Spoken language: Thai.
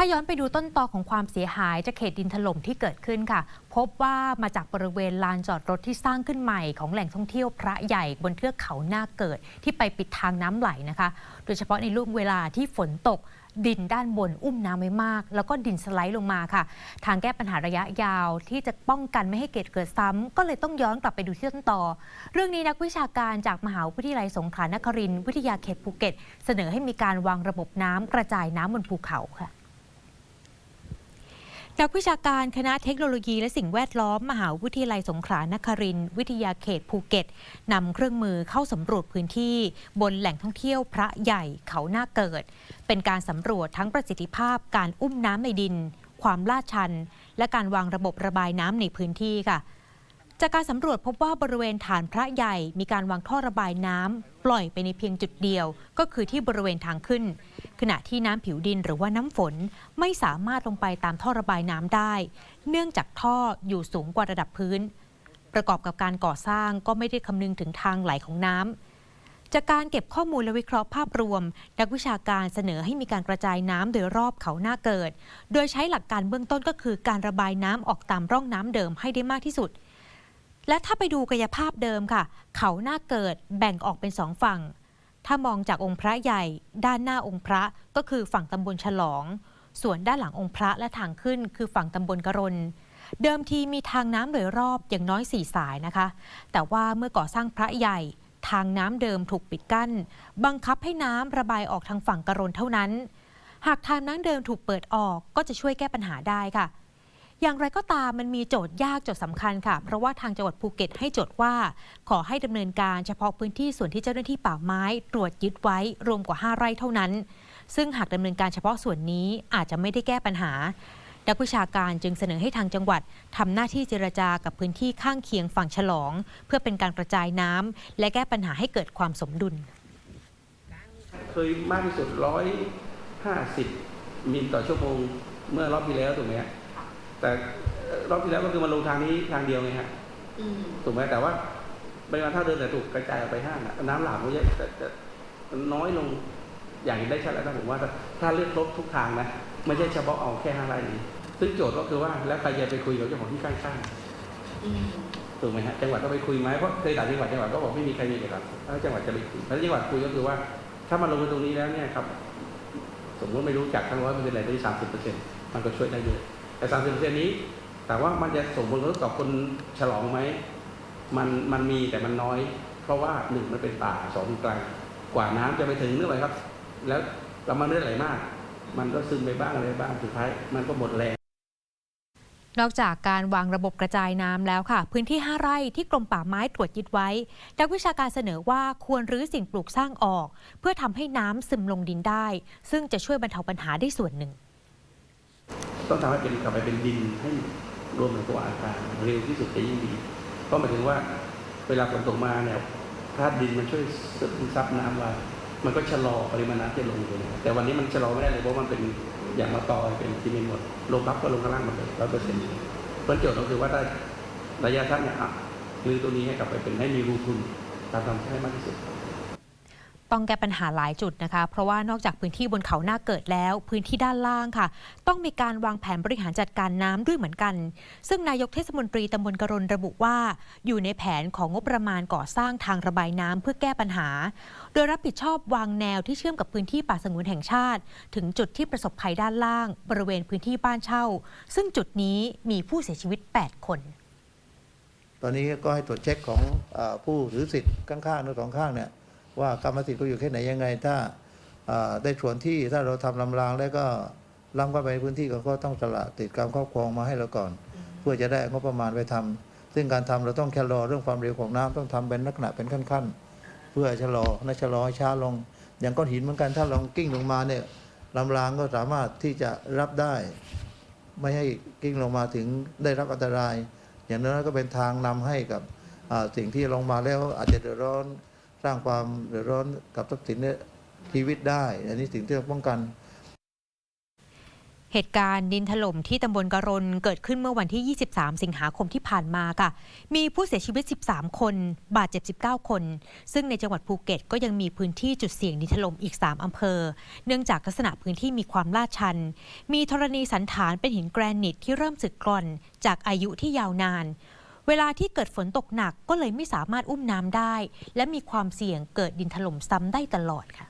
ถ้าย้อนไปดูต้นตอของความเสียหายจากเขตดินถล่มที่เกิดขึ้นค่ะ พบว่ามาจากบริเวณลานจอดรถที่สร้างขึ้นใหม่ของแหล่งท่องเที่ยวพระใหญ่บนเทือกเขาหน้าเกิดที่ไปปิดทางน้ำไหลนะคะ โดยเฉพาะในรุ่งเวลาที่ฝนตกดินด้านบนอุ้มน้ำไว้มาก แล้วก็ดินสไลด์ลงมาค่ะ ทางแก้ปัญหาระยะยาวที่จะป้องกันไม่ให้เกิดเกิดซ้ำก็เลยต้องย้อนกลับไปดูที่ต้นตอเรื่องนี้นักวิชาการจากมหาวิทยาลัยสงขลานครินทร์วิทยาเขตภูเก็ต เสนอให้มีการวางระบบน้ำกระจายน้ำบนภูเขาค่ะ นักวิชาการคณะเทคโนโลยีและสิ่งแวดล้อม มหาวิทยาลัยสงขลานครินทร์วิทยาเขตภูเก็ตนำเครื่องมือเข้าสำรวจพื้นที่ บนแหล่งท่องเที่ยวพระใหญ่เขาหน้าเกิด เป็นการสำรวจทั้งประสิทธิภาพการอุ้มน้ำในดิน ความลาดชัน และการวางระบบระบายน้ำในพื้นที่ค่ะ จากการสำรวจพบว่าบริเวณฐานพระใหญ่มีการวางท่อระบายน้ำปล่อยไปในเพียงจุดเดียว ก็คือที่บริเวณทางขึ้น ขณะที่น้ำผิวดินหรือว่าน้ำฝนไม่สามารถลงไปตามท่อระบายน้ำได้ เนื่องจากท่ออยู่สูงกว่าระดับพื้น ประกอบกับการก่อสร้างก็ไม่ได้คำนึงถึงทางไหลของน้ำจากการเก็บข้อมูลและวิเคราะห์ภาพรวม นักวิชาการเสนอให้มีการกระจายน้ำโดยรอบเขาหน้าเกิด โดยใช้หลักการเบื้องต้นก็คือการระบายน้ำออกตามร่องน้ำเดิมให้ได้มากที่สุด และถ้าไปดูกายภาพเดิมค่ะ เขาหน้าเกิดแบ่งออกเป็นสองฝั่ง ถ้ามองจากองค์พระใหญ่ด้านหน้าองค์พระก็คือฝั่งตำบลฉลอง ส่วนด้านหลังองค์พระและทางขึ้นคือฝั่งตำบลกรณเดิมทีมีทางน้ำโดยรอบอย่างน้อยสี่สายนะคะ แต่ว่าเมื่อก่อสร้างพระใหญ่ ทางน้ำเดิมถูกปิดกั้น บังคับให้น้ำระบายออกทางฝั่งกรณเท่านั้น หากทางน้ำเดิมถูกเปิดออกก็จะช่วยแก้ปัญหาได้ค่ะ อย่างไรก็ตามมันมีโจทย์ยากโจทย์สำคัญค่ะ เพราะว่าทางจังหวัดภูเก็ตให้โจทย์ว่า ขอให้ดำเนินการเฉพาะพื้นที่ส่วนที่เจ้าหน้าที่ป่าไม้ ตรวจยึดไว้รวมกว่า 5 ไร่เท่านั้น ซึ่งหากดำเนินการเฉพาะส่วนนี้อาจจะไม่ได้แก้ปัญหานักวิชาการจึงเสนอให้ทางจังหวัดทำหน้าที่เจรจากับพื้นที่ข้างเคียงฝั่งฉลอง เพื่อเป็นการกระจายน้ำและแก้ปัญหาให้เกิดความสมดุล เคยมากที่สุดร้อยห้าสิบมิลต่อชั่วโมงเมื่อรอบที่แล้วถูกไหม แต่เอ่อรอบที่แล้วก็คือมันลงทางนี้ทางเดียวไงฮะอืมถูกไหมแต่ว่าปริมาณเท่าเดิมแต่ถูกกระจายออกไปห้างอะน้ำหลากมันจะจะจะมันน้อยลงอย่างเห็นได้ชัดแล้วนะผมว่าถ้าถ้าเลือกครบทุกทางนะไม่ใช่เฉพาะเอาแค่ห้าไร่นี้ซึ่งโจทย์ก็คือว่าแล้วใครจะไปคุยกับเจ้าของที่ข้างๆอืมถูกไหมฮะจังหวัดก็ไปคุยไหมเพราะเคยต่างจังหวัดจังหวัดก็บอกไม่มีใครมีเอกสารแล้วจังหวัดจะไปคุยแล้วจังหวัดคุยก็คือว่า ถ้ามันลงไปตรงนี้แล้วเนี่ยครับ สมมติไม่รู้จักทั้งร้อยเปอร์เซ็นต์อะไรได้สามสิบเปอร์เซ็นต์มันก็ช่วยได้เยอะ แต่สามสิบเปอร์เซ็นต์นี้แต่ว่ามันจะส่งผลกระทบต่อคนฉลองไหมมันมันมีแต่มันน้อย เพราะว่าหนึ่งมันเป็นป่าสองมันไกว่าน้ำจะไปถึงเนึกไหครับ แล้วแล้วมันไม่ได้ไหลมาก มันก็ซึมไปบ้างอะไรบ้างสุดท้ายมันก็หมดแรงนอกจากการวางระบบกระจายน้ำแล้วค่ะ พื้นที่ 5 ไร่ที่กรมป่าไม้ตรวจยึดไว้ นักวิชาการเสนอว่าควรรื้อสิ่งปลูกสร้างออก เพื่อทำให้น้ำซึมลงดินได้ ซึ่งจะช่วยบรรเทาปัญหาได้ส่วนหนึ่ง ต้องทำให้เป็นกลับไปเป็นดินให้รวมถึงตัวอาคารเร็วที่สุดจะยิ่งดี เพราะหมายถึงว่าเวลาฝนตกมาเนี่ยถ้าดินมันช่วยซึมซับน้ำไว้มันก็ชะลอปริมาณน้ำที่ลงเลยแต่วันนี้มันชะลอไม่ได้เลยเพราะมันเป็นอย่างมาต่อเป็นซีเมนต์หมดลงปั๊บก็ลงข้างล่างหมดเลยร้อยเปอร์เซ็นต์เพราะโจทย์ก็คือว่าได้ระยะสั้นเนี่ยอะรื้อตัวนี้ให้กลับไปเป็นให้มีรูทุนตามทำให้มากที่สุด ต้องแก้ปัญหาหลายจุดนะคะ เพราะว่านอกจากพื้นที่บนเขาหน้าเกิดแล้ว พื้นที่ด้านล่างค่ะ ต้องมีการวางแผนบริหารจัดการน้ำด้วยเหมือนกัน ซึ่งนายกเทศมนตรีตำบลกรณระบุว่า อยู่ในแผนของงบประมาณก่อสร้างทางระบายน้ำเพื่อแก้ปัญหา โดยรับผิดชอบวางแนวที่เชื่อมกับพื้นที่ป่าสงวนแห่งชาติ ถึงจุดที่ประสบภัยด้านล่าง บริเวณพื้นที่บ้านเช่า ซึ่งจุดนี้มีผู้เสียชีวิต 8 คนตอนนี้ก็ให้ตรวจเช็คของอผู้ถือสิทธิ์ข้างๆทั้งสองข้างเนี่ย ว่ากรรมสิทธิ์ก็อยู่แค่ไหนยังไง ถ้าอ่าได้ส่วนที่ถ้าเราทำลำรางแล้วก็ล้ำเข้าไปในพื้นที่ก็ก็ต้องสละติดการครอบครองมาให้เราก่อน เพื่อจะได้งบประมาณไปทำซึ่งการทำเราต้องแค่รอเรื่องความเร็วของน้ำต้องทำเป็นลักษณะเป็นขั้นๆ เพื่อชะลอและชะลอให้ช้าลง อย่างก้อนหินเหมือนกันถ้าลองกิ้งลงมาเนี่ยลำรางก็สามารถที่จะรับได้ ไม่ให้กิ้งลงมาถึงได้รับอันตราย อย่างน้อยก็เป็นทางนำให้กับอ่าสิ่งที่ลงมาแล้วอาจจะเดือดร้อน สร้างความเดือดร้อนกับทรัพย์สินและชีวิตได้ อันนี้สิ่งที่ต้องป้องกันเหตุการณ์ดินถล่มที่ตำบลกะรนเกิดขึ้นเมื่อวันที่ 23 สิงหาคมที่ผ่านมาค่ะ มีผู้เสียชีวิต 13 คน บาดเจ็บ 19 คน ซึ่งในจังหวัดภูเก็ตก็ยังมีพื้นที่จุดเสี่ยงดินถล่มอีก 3 อำเภอ เนื่องจากลักษณะพื้นที่มีความลาดชัน มีธรณีสันฐานเป็นหินแกรนิตที่เริ่มสึกกร่อน จากอายุที่ยาวนาน เวลาที่เกิดฝนตกหนักก็เลยไม่สามารถอุ้มน้ำได้ และมีความเสี่ยงเกิดดินถล่มซ้ำได้ตลอดค่ะ